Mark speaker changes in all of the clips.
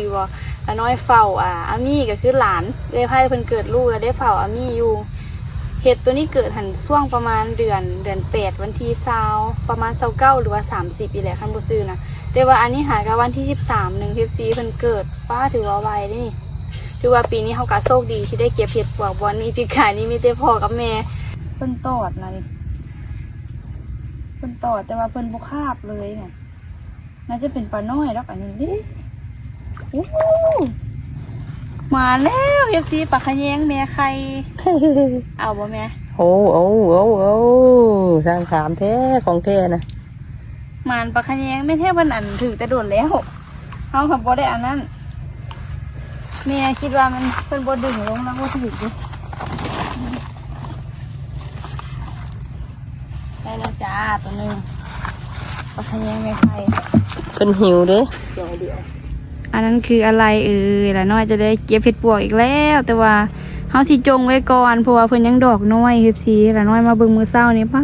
Speaker 1: ดีว่าละน้อยเฝ้าอ่าอามี่ก็คือหลานเลยให้เพิ่นเกิดลูกแล้วได้เฝ้าอามี่อยู่เห็ดตัวนี้เกิดหันช่วงประมาณเดือนเดือนแปดวันที่เศร้าประมาณเศร้าเก้าหรือว่าสามสิบอีแหละคันบุซื้อนะแต่ว่าอันนี้หากับวันที่สิบสามหนึ่งเทปซีเพิ่นเกิดป้าถือว่าไวเด้นี่ถือว่าปีนี้เขาก็โชคดีที่ได้เก็บเห็ดปวกบอนนี้ปีกายนี้มีแต่พ่อกับแม่เพิ่นตอดนะนี่เพิ่นตอดแต่ว่าเพิ่นบุคาบเลยเนี่ยน่าจะเป็นปลาน้อยแล้วอันนี้ดิ มาแล้วเอฟซีปลาขะแยงแม่ใคร เอาบ่แม่
Speaker 2: โอ้โอ้โอ้โอ้สร้างขามแท้ของแท้นะ
Speaker 1: มานปลาขะแยงไม่แท้วันอันถือแต่โดดแล้วเขาขับบ่ได้อันนั้นแม่คิดว่ามันเป็นบ่ดึงลงแล้วก็ถืออยู่ได้แล้วจ้าตัวหนึ่งปลาขะแยงแม่ใคร
Speaker 2: เป็นหิวเด้
Speaker 1: เดี๋ยวเดี๋ยว อันนั้นคืออะไรเอ่ยละน้อยจะได้เก็บเห็ดปวกอีกแล้ว แต่ว่าเฮาสิจงไว้ก่อนเพราะว่าเพิ่นยังดอกน้อยเฮ็ดสีละน้อยมาเบิ่งมือเศร้านี่ป้า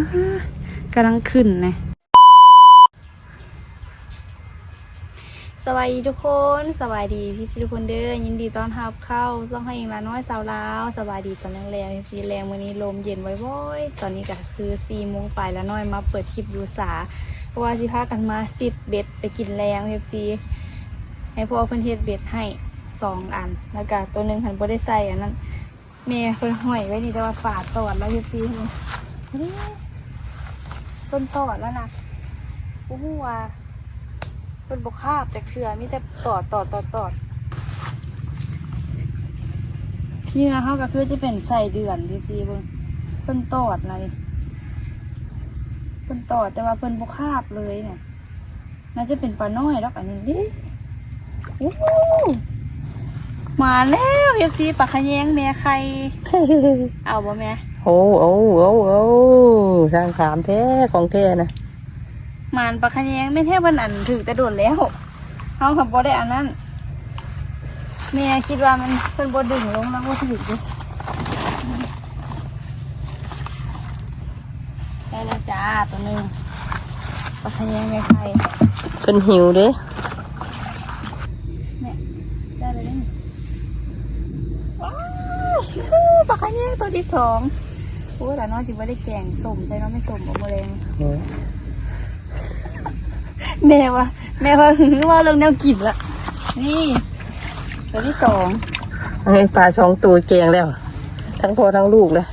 Speaker 1: กำลังขึ้นนะสวัสดีทุกคนสวัสดีพี่ทุกคนเด้อยินดีต้อนรับเข้าซ่องให้เองละน้อยสาวลาวสวัสดีตอนแรงๆเฮ็ดสีแรงมื้อนี้ลมเย็นไว้บ่อยๆตอนนี้ก็คือ4โมงปลายละน้อยมาเปิดคลิปดูสาเพราะว่าสิพากันมาสิบเบ็ดไปกินแรงเฮฟซี ให้พ่อเพิ่นเฮ็ดเบ็ดให้สองอัน แล้วก็ตัวหนึ่งหันบ่ได้ใส่อันนั้นแม่เพิ่นห้อยไว้นี่แต่ว่าฝาตอดแล้วเฮฟซีนี่ต้นตอดแล้วนะโอ้โหว่าเพิ่นบ่คาบแต่เครือมีแต่ตอดตอดตอดตอดนี่นะเขาก็คือจะเป็นใส่เดือนเฮฟซีเบิ่งเพิ่นตอดนะนี่เพิ่นต่อแต่ว่าเพิ่นบ่คาบเลยเนี่ยน่าจะเป็นปลาน้อยแล้วอันนี้ดิ มาแล้วเอฟซีปลาขะแยงแม่ใคร เอาบ่แม่
Speaker 2: โอ้โอ้โอ้โอ้สร้างขามแท้ของแท้นะ
Speaker 1: มานปลาขะแยงไม่แท้วันอันถือแต่โดดแล้วเฮาขับบ่ได้อันนั้นแม่คิดว่ามันเพิ่นบ่ดึงลงแล้วก็ถืออยู่ได้แล้วจ้าตัวหนึงปลาขะแยงแม่ใคร
Speaker 2: เป็นหิวเด้
Speaker 1: ปลาคันแยงตัวที่สองโอ้ยแต่น้อยจิว่าได้แกงสมใช่น้องไม่สมบอกมาเลย
Speaker 2: โอ้
Speaker 1: แม่ว่าแม่ว่าหือว่าเรื่องแนวกินละนี่ ตัวที่สอง
Speaker 2: ไอ้ปลาสองตัวแกงแล้ว ทั้งพ่อทั้งลูกเลย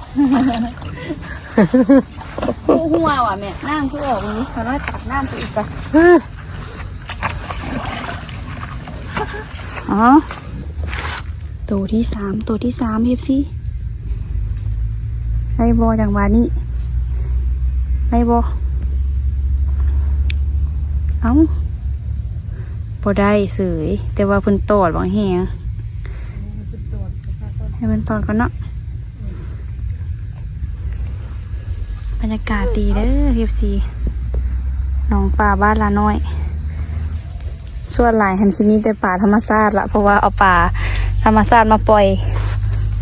Speaker 1: คู่หัวว่ะแม่น้ำคือออกตรงนี้เขาน้อยตักน้ำไปอีกปะอ๋อตัวที่สามตัวที่สามเอฟซี่ ไล่บอจังหวะนี้ไล่บอเอ้าพอได้เสยแต่ว่าเพิ่นตอดบางแหงให้เพิ่นตอดก่อนเนาะบรรยากาศดีเด้อเฮียซีหนองป่าบ้านละน้อยส่วนหลายหันซิมีแต่ป่าธรรมชาติละเพราะว่าเอาป่าธรรมชาติมาปล่อย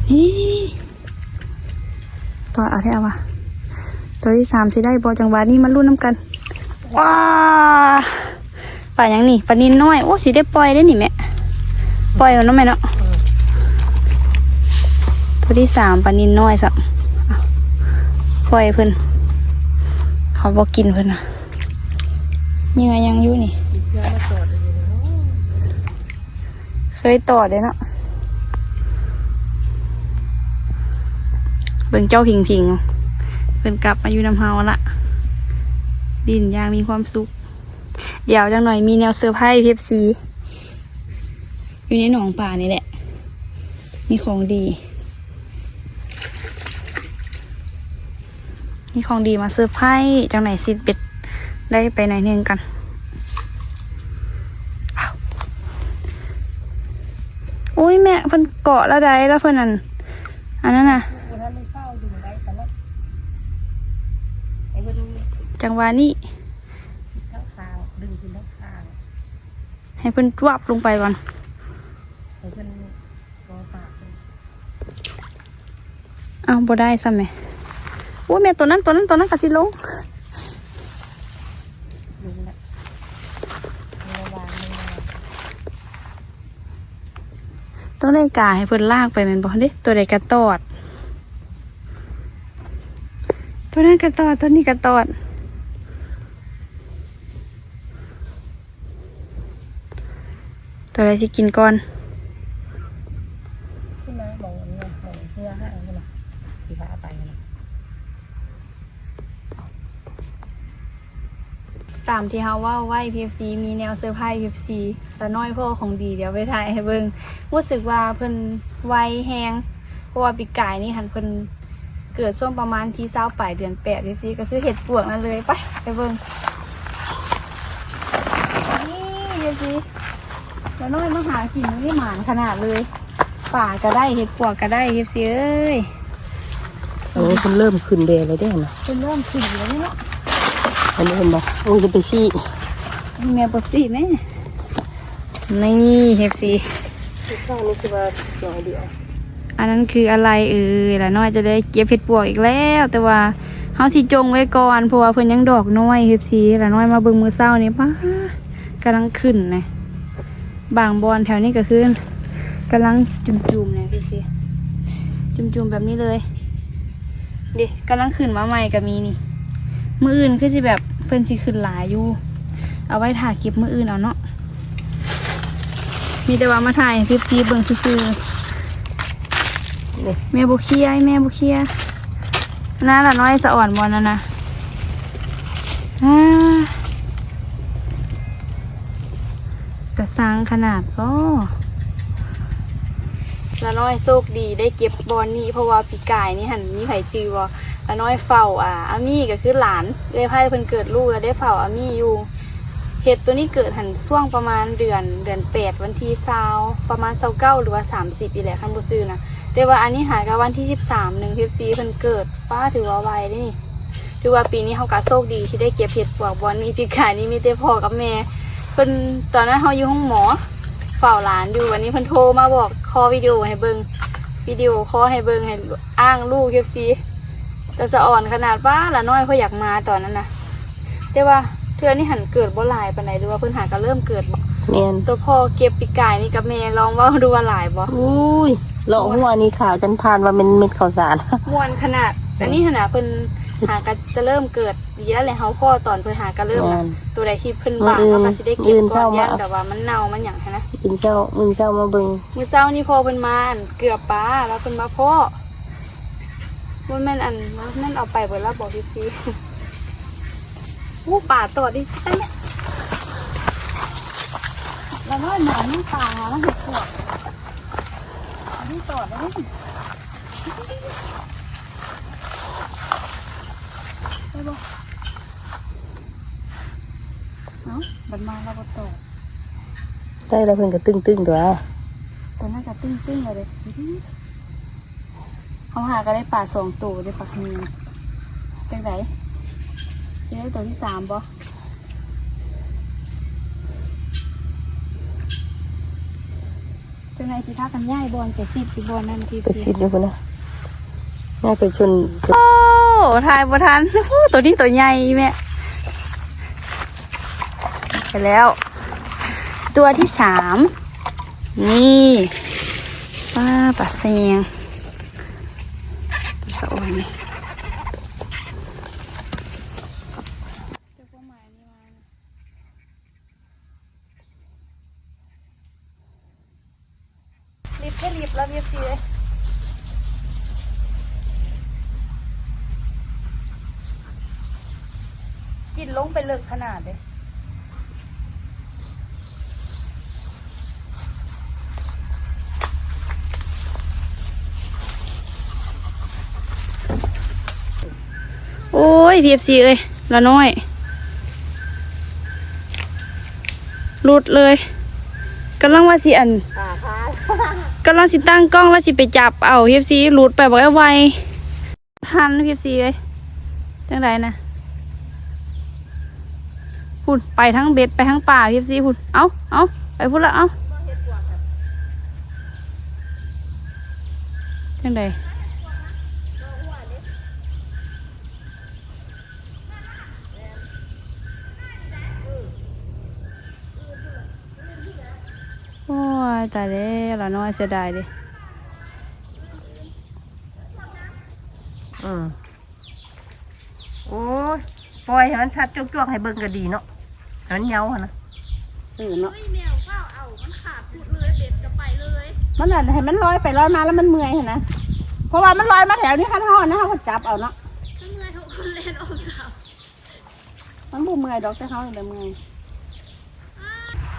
Speaker 1: นี่ ตอดเอาได้เอาวะตัวที่สามสิได้บอจังหวะนี้มันรุ่นน้ำกัน ว้าปลาอย่างนี่ปลานินน้อย โอ้สิได้ปล่อยได้นี่แม่ปล่อยเอาเนาะแม่เนาะตัวที่สามปลานินน้อยสักปล่อยเพิ่นเขาบอกกินเพิ่นนะเหงื่อยังอยู่นี่ เคยต่อเลยเนาะ เบิ่งเจ้าพิงพิงเพิ่นกลับมาอยู่น้ำเฮาละดินยางมีความสุข เดี๋ยวจังหน่อยมีแนวเซอร์ไพรส์เพฟซีอยู่ในหนองป่านี่แหละ มีของดี มีของดีมาเซอร์ไพรส์จังไหนอยสิเป็ดได้ไปหน่อยหนึงกันอุ้ยแม่เพิ่นเกาะแล้วได้แล้วเพิ่นนั่นอันนั้นน่ะ จังหวะนี้
Speaker 2: ดึงขึ้นทั้งข้าง
Speaker 1: ให้เพิ่นรวบลงไปก่อน
Speaker 2: ให้เพิ่นรอปาก
Speaker 1: อ้าบ่ได้ซ้ำแม่โอ้แม่ตัวนั้นตัวนั้นตัวนั้นกระสิลง
Speaker 2: ดึงละระวางมีระวาง
Speaker 1: ต้องได้กาให้เพิ่นลากไปแมันบอกเด้ตัวใดกระตอด ตัวนั้นกระตอดตัวนี้กระตอด ตัวใดสิกินก่อน
Speaker 2: ขึ้นมามองเงี้ยมองเงี้ยห้างขึ้นมาสีฟ้าไปนะ
Speaker 1: ตามที่เฮาว่าไว้ PFC มีแนวเซอร์ไพรส์ PFC แต่น้อยพ่อของดีเดี๋ยวไปถ่ายให้เบิ่งรู้สึกว่าเพิ่นไวแฮงเพราะว่าปีกายนี่หันเพิ่นเกิดช่วงประมาณที่เศร้าปลายเดือนแปด PFC ก็คือเห็ดปวกนั่นเลยไปไปเบิ่งนี่ PFC แล้วน้อยมาหากินนี่หมานขนาดเลย ป่าก็ได้เห็ดปวกก็ได้ PFC เอ้ย
Speaker 2: โอ้คุณเริ่มขึ้นเดเลยได้นะ
Speaker 1: เพิ่นเริ่มขึ้นแล้วนี่เนาะ
Speaker 2: อันนี้เห็นบ่โอ้จะไปชี้
Speaker 1: แม่บซี่แม่นี่ PFC
Speaker 2: ข้างนี้คือว่าหน่อยเดียว
Speaker 1: อันนั้นคืออะไรเอ่ยละน้อยจะได้เก็บเห็ดปวกอีกแล้ว แต่ว่าเฮาสิจงไว้ก่อนเพราะว่าเพิ่นยังดอกน้อยเฮ็ดซีละน้อยมาเบิ่งมือเช้านี่ป้ากำลังขึ้นนะ บางบอนแถวนี้ก็คือกำลังจุ่มๆเนี่ยพี่ซีจุ่มๆแบบนี้เลยดิกำลังขึ้นมาใหม่ก็มีนี่ มืออื่นคือสิแบบเพิ่นสิขึ้นหลายอยู่ เอาไว้ถ่ายเก็บมืออื่นเอาเนาะมีแต่ว่ามาถ่ายคลิปซีเบิ่งซื่อแม่บุเคียแม่บุเคียน่าละน้อยสะอ่อนบอลนะนะอ่าก ระซังขนาดก็ละน้อยโชคดีได้เก็บบอลนี่เพราะว่าปีกายนี่หันมีไผจือว่าละน้อยเฝ้าอ่าอามี่ก็คือหลานเลยไพ่เพิ่นเกิดลูกแล้วได้เฝ้าอามี่อยู่เห็ดตัวนี้เกิดหันช่วงประมาณเดือนเดือนแปดวันที่เศร้าประมาณเศร้าเก้าหรือว่าสามสิบอีแหละคันบุซื้อนะแต่ว่าอันนี้หายกับวันที่สิบสามหนึ่งพิซีเพิ่นเกิดป้าถือว่าไวเด้นี่ถือว่าปีนี้เขาก็โชคดีที่ได้เก็บเห็ดปวกบอลนี้ปีกายนี้มีแต่พ่อกับแม่ เพิ่นตอนนั้นเขาอยู่ห้องหมอเฝ้าหลานอยู่วันนี้เพิ่นโทรมาบอกคอวิดีโอให้เบิงวิดีโอคอให้เบิงให้อ้างลูกเก็บซีแต่สะอ่อนขนาดว่าละน้อยเขาอยากมาตอนนั้นนะแต่ว่าเทือนี่หันเกิดบ่หลายปานใดหรือว่าเพิ่นหาก็เริ่มเกิดบ่
Speaker 2: แม่น
Speaker 1: ตัวพ่อเก็บปีกายนี่กับแม่ลองเว่าดูว่าหลายบ่
Speaker 2: อุ้ยเลาะหัวนี่ขาวจนผ่านว่าเป็นเม็ดข้าวสาร
Speaker 1: มวนขนาดอันนี้ขนาดเพิ่น หาก็จะเริ่มเกิดดีแล้วแหละเฮาพ่อตอนเพิ่นหาก็เริ่ม
Speaker 2: แม่
Speaker 1: นะ
Speaker 2: น
Speaker 1: ตัวใดที่เพิ่นบาง
Speaker 2: มื้ออื่น
Speaker 1: เขาก็สิได้เก็บ
Speaker 2: มื้ออื่น
Speaker 1: ก่อน
Speaker 2: เช้า
Speaker 1: แยก
Speaker 2: มา
Speaker 1: แต่ว่ามันเน่ามันหยังหั้นนะ
Speaker 2: มึงเช้ามึงเช้ามาเบิ่ง
Speaker 1: มื้อเช้านี่พอเพิ่นมาอันเกือบปลาแล้วเพิ่นมาพ่อว่าแม่นอันว่าแม่นเอาไปเบิดแล้วบอกพี่ซีอู้ป่าตอดดิอันเนี้ยแล้วน้อยหนานี่ป่าแล้วเห็ดปวกอันนี้ตอดแล้วนี่ได้บ่เอ้า บันมาแล้วบ่ตอด
Speaker 2: ได้แล้วเพิ่นก็ตึ้งตึ้งๆตัว
Speaker 1: ตัวนั้นก็ตึ้งตึ้งๆเลยเด้เขาหาก็ได้ป่าสองตัวได้ปลาขมิ้นเป็นไรจะได้ตัวที่สามบ่เป็นไงสิท่ากันย่ายบอลไปสิบที่บอลนั่นที่
Speaker 2: ไปชิดด้วยพุ่นนะน่าไปชน
Speaker 1: โอ้ถ่ายบ่ทันตัวนี้ตัวใหญ่แม่ ไปแล้ว ตัวที่สามนี่ป้าปลาเสียงสวยนี่รีบก็รีบแล้วรีบสิเลยกินลงไปเลิกขนาดเลย โอ้ย PFC เอ้ยละน้อยหลุดเลยกำลังว่าสิอัน
Speaker 2: ป่าพากำ
Speaker 1: ลังสิตั้งกล้องแล้วสิไปจับเอา PFC หลุดไปบอกไอ้ไวทัน PFC เอ้ยจังไรนะพูดไปทั้งเบ็ดไปทั้งป่า PFC พูดเอาเอาไปพูดแล้วเอาจังได โอ้ ยตายแล้วละน้อยเสียดายดิ
Speaker 2: อืมโอ้ยปล่อยให้มันชัดจวกๆให้เบิ่งก็ดีเนาะให้มันเหงาอะนะสื่อเนาะ
Speaker 1: แมวข้าวเอา มันขาดพูดเลยเบ็ดจะไปเลย
Speaker 3: มันน่ะให้มันลอยไปลอยมาแล้วมันเมื่อยเห็นนะ เพราะว่ามันลอยมาแถวนี้คันห่อนะเขาก็จับเอาเนาะ
Speaker 1: ถ้าเมื่อยทุกคนเล่นอมสาว
Speaker 3: มันบ่เมื่อยดอกแต่เขาเนี่ยเมื่อย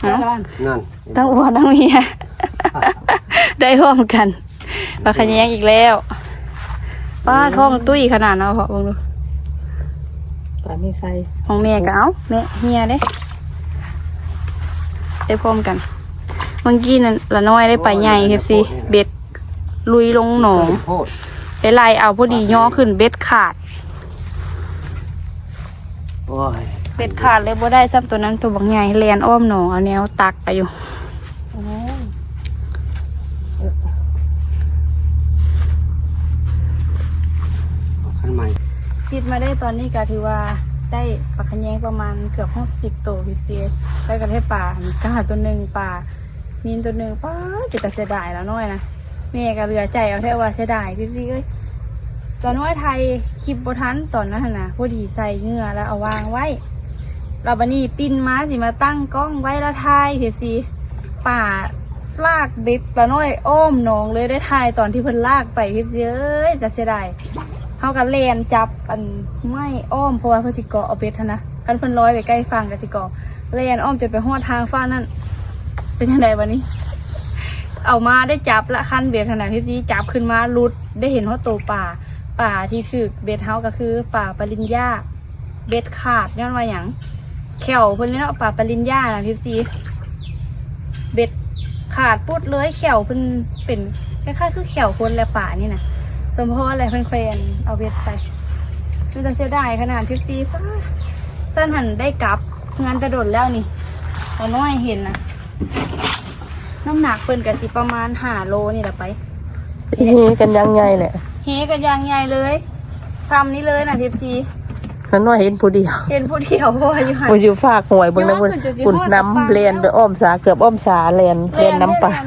Speaker 4: นั่น
Speaker 1: ตั้งอ้วนตั้งเมีย ได้พร้อมกันปลาขะแยงอีกแล้วป้าท้องตุ้ยขนาดเนาะพอเบิ่งดู
Speaker 2: ปลาไม่ไฟ
Speaker 1: ของแม่ก็เอาแม่เฮียเด้ได้พร้อมกันเมื่อกี้นั่นละน้อยได้ไปใหญ่เฮฟซีเบ็ดลุยลงหนอง
Speaker 4: โคตร
Speaker 1: ไปไล่เอาพอดีย่อขึ้นเบ็ดขาด
Speaker 4: โอ้ย
Speaker 1: เบ็ดขาดเลยบ่ได้ซ้ำตัวนั้นตัวบางใหญ่แลนอ้อมหนองเอาแนวตักไปอยู่
Speaker 4: ขันใหม่
Speaker 1: ซิดมาได้ตอนนี้ก็ถือว่าได้ปลาขะแยงประมาณเกือบห้องสิบตัวพิเศษได้กระเทศปลากาตัวหนึ่งปลามีนตัวหนึ่งป้าจะแต่เสียดายแล้วน้อยนะแม่ก็เหลือใจเอาแค่ว่าเสียดายพี่ซีเอ้ยตอนน้อยไทยคลิปบทันตอนนั้นน่ะพอดีใส่เหงื่อแล้วเอาวางไว้ เราบันนี้ปิ้นมาสิมาตั้งกล้องไว้แล้วทายพี่ซีป่าลากเบ็ดปลาน้อยอ้อมหนองเลยได้ทายตอนที่เพิ่นลากไปพี่ซีเอ้ยจะเสียดายเขากันเลนจับอันไม่อ้อมเพราะว่าเพื่อสิเกาะเอาเบ็ดนะกันเพิ่นร้อยไปใกล้ฟังกับสิเกาะเลนอ้อมจะไปหอดทางฟ้านั่นเป็นยังไงวันนี้ เอามาได้จับละคันเบ็ดขนาดที่จีจับขึ้นมาลุดได้เห็นว่าตัวป่าป่าที่ถือเบ็ดเฮาก็คือ ป่าปริญญาเบ็ดขาดย้อนว่าอย่าง แขวเพิ่นเรียกว่าป่าปริญญานะพี่ซีเบ็ดขาดปุ๊ดเลยแขวเพิ่นเป็นคล้ายๆคือแขวคนและป่านี่นะสมพออะไรเพื่อนเคยเอาเบ็ดไปดูแต่เสียดายขนาดทิปซีฟ้าสั้นหันได้กลับงานกระโดดแล้วนี่พอน้อยเห็นนะน้ำหนักเพิ่นกับสิประมาณห้าโลนี่แหละไป
Speaker 2: ที่นี่กันยังไงแหละ
Speaker 1: เฮกันยางใหญ่เลยซ้ำนี้เลยนะทิปซี
Speaker 2: นั่นว่าเห็นผู้เดียว
Speaker 1: เห็นผู้เดียวเพราะว่าอยู่หัน
Speaker 2: ผู้อยู่ฝากหวยเบางนะ
Speaker 1: ย้
Speaker 2: คุ
Speaker 1: อ
Speaker 2: ณ
Speaker 1: นขึ้นจนสิ
Speaker 2: คุณ
Speaker 1: ฮอด
Speaker 2: น้ำ
Speaker 1: ฟ้า
Speaker 2: เลียนไปอ้อมสาเกือบอ้อมสาเลียนเลียนน้ำปลา
Speaker 1: แล่น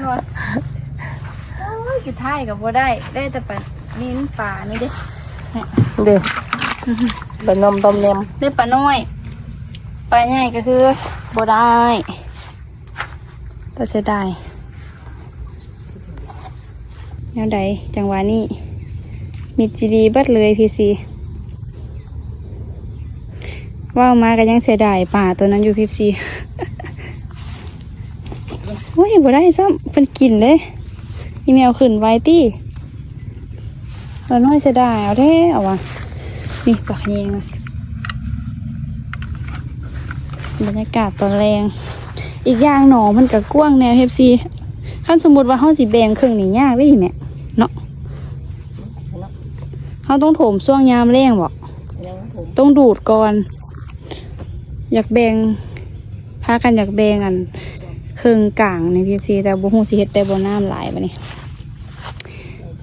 Speaker 1: โอ้ยสุดท้ายกับว่าได้ ได้แต่ปลานิ้นป่านี่เด้
Speaker 2: เด้ไปนมต้มแนม
Speaker 1: ได้ปลาน้อย ปลาใหญ่ก็คือบ่ได้แต่เสียดายแนวใดจังหวะนี้มิดจีดีเบัดเลยพีซี ว่าวมาก็ยังเสียดายป่าตัวนั้นอยู่พีซีโอ้ยบ่ได้ซ้ำเป็นกลิ่นเลยอีเมลขึ้นไว้ตี้เราน้อยเสียดายเอาแท้เอาวะนี่ปลาขยงอะบรรยากาศตอนแรง อีกอย่างหนองมันก็กว้างแนวเฮฟซีขั้นสมมติว่าเฮาสิแบ่งครึ่งนี่ยากได้แม่เนาะเฮาต้องโถมช่วงยามแรงบอกต้องดูดก่อน อยากแบ่งพากันอยากแบ่งกันครึ่งกลางในพีซีแต่บ่ฮู้สิเฮ็ดได้บ่น้ำหลายบัดนี้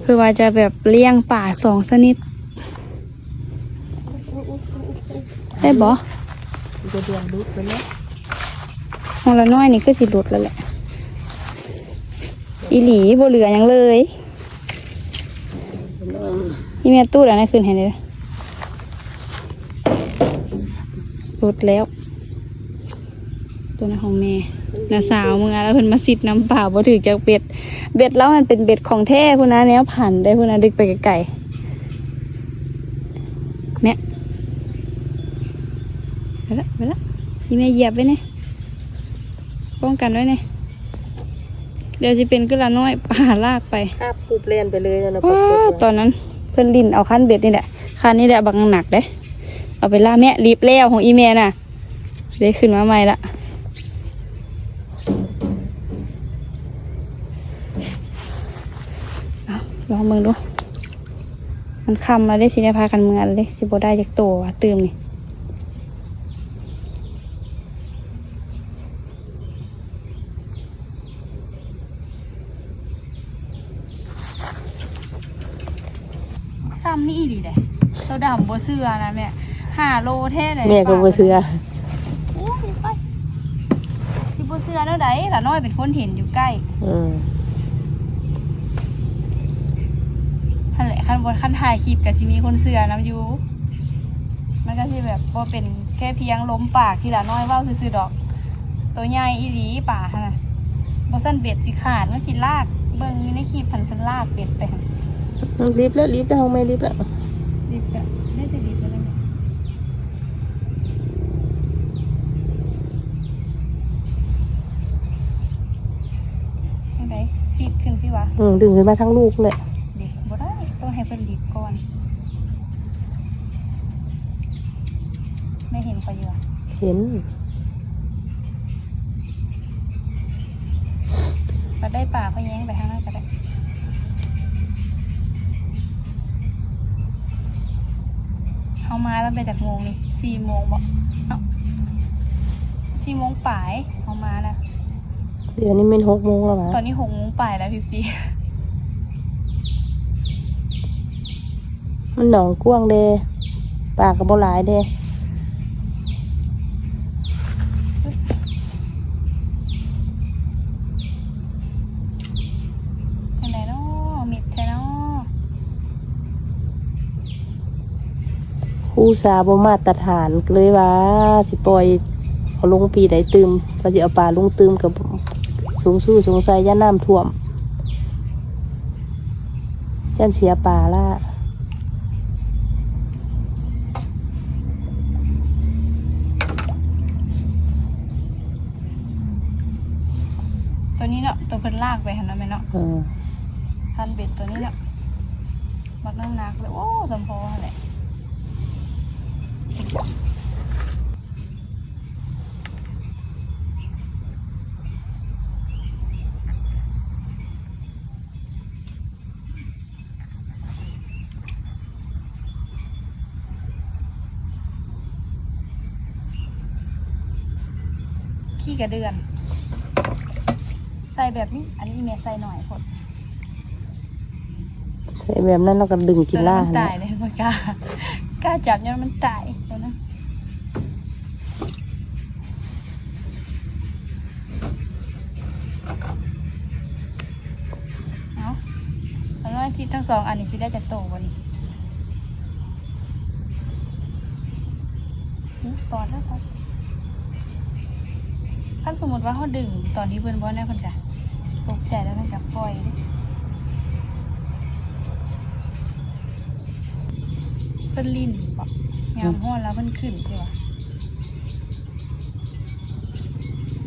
Speaker 1: คือว่าจะแบบเลี้ยงป่าสองชนิดได้บ่
Speaker 2: จะเดือนดุไปแล้ว
Speaker 1: ของละน้อยนี่คือสิหลุดแล้วแหละอีหลีบ่เหลือยังเลยนี่แม่ตู้แล้วนะคืนเห็นเลย หลุดแล้ว ตัวนั้นของแม่น้าสาวมึงอะแล้วเพิ่นมาสิดน้ำเปล่าบ่ถือจากเบ็ด เบ็ดแล้วมันเป็นเบ็ดของแท้พุ่นนะแนวผ่านได้พุ่นนะดึกไปไกลๆแม่ไปละไปละนี่แม่เหยียบไว้เนี่ยป้องกันไว้เนี่ยเดี๋ยวจะเป็นก็ละน้อยป่าลากไป
Speaker 2: คาบสุดเลียนไปเลยนะ
Speaker 1: ว้าตอนนั้นเพื่อนลินเอาคันเบ็ดนี่แหละคันนี้แหละบังหนักเด้ เอาไปล่าแม่รีบแล้วของอีเมน่ะเดี๋ยวขึ้นมาใหม่ละลองมึงดู มันคำมาได้สิได้พากันเมืองเลยสิบได้จากตัวตื่มนี่ซ้ำนี่ดีเลยเราดำบัเสือนะแม่ ห้าโลแท้เลย
Speaker 2: แม่ก็บ่เชื่อ
Speaker 1: โอ้ยไปที่บัเสือแล้วใดล่ะน้อยเป็นคนเห็นอยู่ใกล้
Speaker 2: อืม
Speaker 1: นั่นแหละคันบนคันถ่ายคลิปกับสิมีคนเสือน้ำอยู่มันก็สิแบบว่าเป็นแค่เพียงล้มปากที่ละน้อยเว้าซื่อๆดอก ตัวใหญ่อีหลีป่าหั่นน่ะบ่ซั่นเบ็ดสิขาดมันสิลาก เบิ่งอยู่ในคลิปพันเพิ่นลากเบ็ดไปหั่น
Speaker 2: รีบแล้วรีบแล้วไม่รีบแล้ว
Speaker 1: ดิบแบบได้แต่ดิบแล้วเนี่ยยังไงส วีทขึ้นสิวะ
Speaker 2: อืมดึงขึ้นมาทั้งลูกเลย
Speaker 1: เด็กบ่ได้ต้องให้เพิ่นดิบก่อน ไม่เห็นเขาอยู่อะ
Speaker 2: เห็น
Speaker 1: มาได้ป่าเขาแย้งไปทางนั้นก็ได้เขามาตั้งแต่จากโมงนี่สี่โมงบอกเอ้าสี่โมงป่ายเขามานะ
Speaker 2: เดี๋ยวนี้เป็นหกโมงแล้วนะ
Speaker 1: ตอนนี้หกโมงป่ายแล้วพิบซี
Speaker 2: มันหนองกว้างเดปลากระโบหลายเด
Speaker 1: ยังไงเนาะมิดใช่เนาะ
Speaker 2: คู่สาบมาตรฐานก็เลยว่า สิปล่อยเอาลงปีใดตืมก็จะเอาปลาลงตืมกับ สูงสู้สงสัยย่าน้ำท่วมจันเสียปลาละ
Speaker 1: ตัวนี้เนาะตัวเพิ่นลากไปหันแล้วไหมเนาะ
Speaker 2: อืม
Speaker 1: ทันเบ็ดตัวนี้เนาะมักนั่งนักเลยโอ้สมพอแหละ ขี้ กระเดือน ใส่แบบนี้ อันนี้เมียใส่หน่อยพด
Speaker 2: ใส่แบบนั้นเราก็ดึงกินล่า
Speaker 1: มัน
Speaker 2: นะ
Speaker 1: ตายเลยปากล้ากล้าจับเนี่ยมันตายเดี๋ยวนะเอาเอาว่าซิทั้งสองอันนี้ซิได้จากโตวันนี้หึปอดแล้วครับ ถ้าสมมติว่าเขาดึงตอนที่เพื่อนบอลเนี่ยเพื่อนกะตกใจแล้วเพื่อนกะปล่อยเพิ่นลิ้นบอกยามห้อแล้วเพิ่นขึ้นสิวะ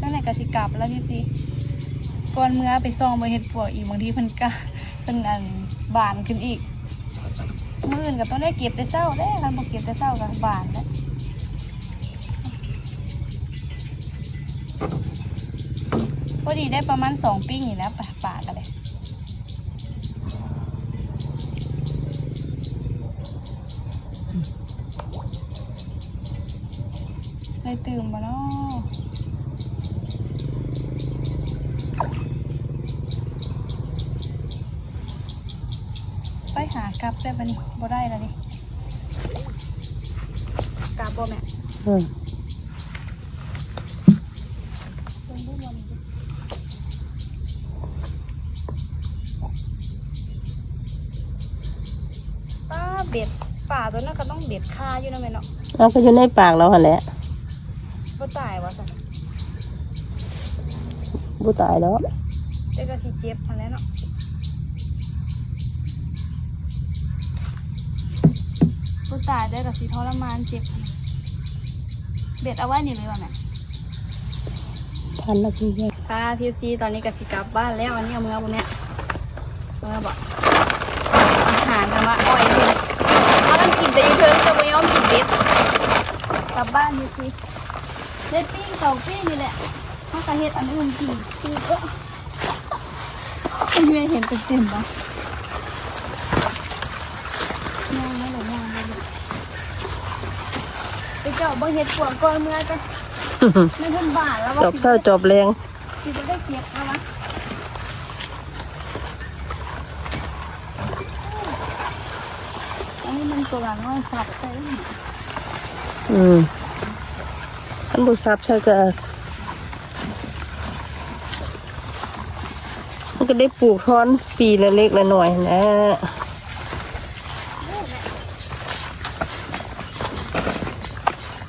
Speaker 1: นั่นแหละกสิกลับแล้วพี่สิก่อนเมื่อไปซ่องไปเฮ็ดปวกอีกบางทีเพิ่นก็เพิ่นอันบานขึ้นอีก มื่นก็ต้องได้เก็บแต่เช้าเด้คันบ่เก็บแต่เช้าก็บานแล้ว พอดีได้ประมาณสองปิ้งอยู่แล้วป่าป่ากันเลยได้ตื่นมาเนาะไปหากลับได้ปะนี่บ่ได้แล้วนี่กลับบ่แม่
Speaker 2: อืม
Speaker 1: เบิ่งดูบ่นี่ป้าเบ็ดป่า ตัวนั้นก็ต้องเบ็ดคาอยู่นะแม่เนาะ
Speaker 2: เอาก็อยู่ในปากเราหั่นแหละ
Speaker 1: บ่ตายวะสัน
Speaker 2: บ่ตายแล้ว
Speaker 1: เด็กก็สิเจ็บมาแหล้วเนาะบ่ตายได้ก็สิทรมานเจ็บหั้นน่ะเบ็ดเอาไว้นี่เลยว่ะแม่
Speaker 2: พันนาทีเนี่ย
Speaker 1: ค่ะพีซีตอนนี้ก็สิกลับบ้านแล้วอันนี้เอามือเอาบนเนี้ยเมื่อบอกอาหารทำมาอ่อยเลยเอามัน กินแต่อยูเทิร์นจะไม่ยอมกินเบ็ดกลับบ้านพีซีเด็ดปิ้งสองปิ้งนี่แหละเขากระเฮ็ดอันอื่นกินคือก็ไม่เห็นเต็มๆปะย่างไม่หลงย่างไม่หลงไปเจาะบ่เห็ดปวกก่อนเมื่อกันไม่เพิ่นบาทแล้วว่า
Speaker 2: จบเศร้าจบแรง
Speaker 1: สิจะได้เก็บแล้ววะ นนี้มันตัวน้อยสับใช่ไหม
Speaker 2: อืมอันบุซับใช่ก็มันก็ได้ปลูกทอนปีละเล็กละหน่อยนะ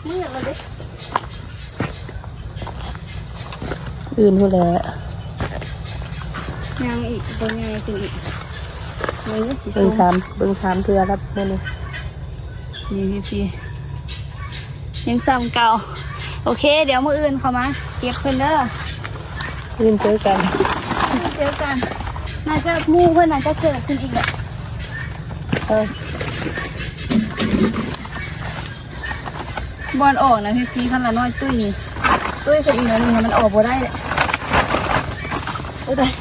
Speaker 1: นี่มันได้
Speaker 2: อื่นพวกแหละ
Speaker 1: ยังอีกบนยังเป็นอีก เลยสี
Speaker 2: เบิ่
Speaker 1: ส้
Speaker 2: ง
Speaker 1: ม
Speaker 2: สามเบิ่งสามเทือรับนี่นี่
Speaker 1: นี่พี่พี่ยังซ้ำเก่า โอเค เดี๋ยวมืออื่นเข้ามาเก็บเพิ่นเด้อ
Speaker 2: อื่นเจอกัน
Speaker 1: เจอกัน น่าจะหมู่เพื่อนน่าจะเกิดขึ้นอีกแหละ
Speaker 2: เออบ
Speaker 1: อลออกนะพี่ซีขันละน้อยตุ้ยนี่ตุ้ยคนอีกแล้วนี่มันออกบ่ได้เลยโอ้ย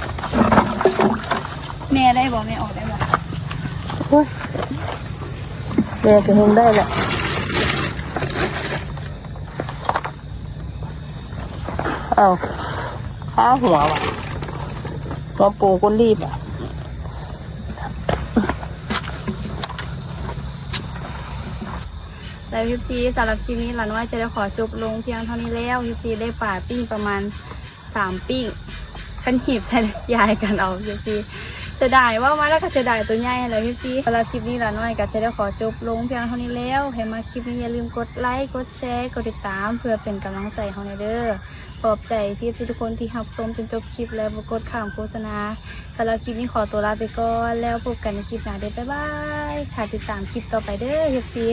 Speaker 1: แม่ได้บ่แม่ออกได้บ่
Speaker 2: โอ้ยแม่จะเฮงได้แหละเอาห้าหัวว่ะหัวปูคนรีบอะ
Speaker 1: แล้วพี่ซีสำหรับคลิปนี้หลานว่าจะได้ขอจบลงเพียงเท่านี้แล้วพี่ซีได้ป่าปิ้งประมาณสามปิ้ง กันหีบใส่ยายกันเอาพี่ซีเสียดายว่ามาแล้วก็เสียดายตัวใหญ่เลยพี่ซีสำหรับคลิปนี้ลานว่าก็จะได้ขอจบลงเพียงเท่านี้แล้วใครมาคลิปนี้อย่าลืมกดไลค์กดแชร์กดติดตาม เพื่อเป็นกำลังใจให้ในเด้อขอบใจพี่ซีทุกคนที่รับชมจนจบคลิปและบ่กดข้ามโฆษณาสำหรับคลิปนี้ขอตัวลาไปก่อนแล้วพบกันในคลิปหน้าเด้อบ๊ายบายค่ะติดตามคลิปต่อไปเด้อพี่ซี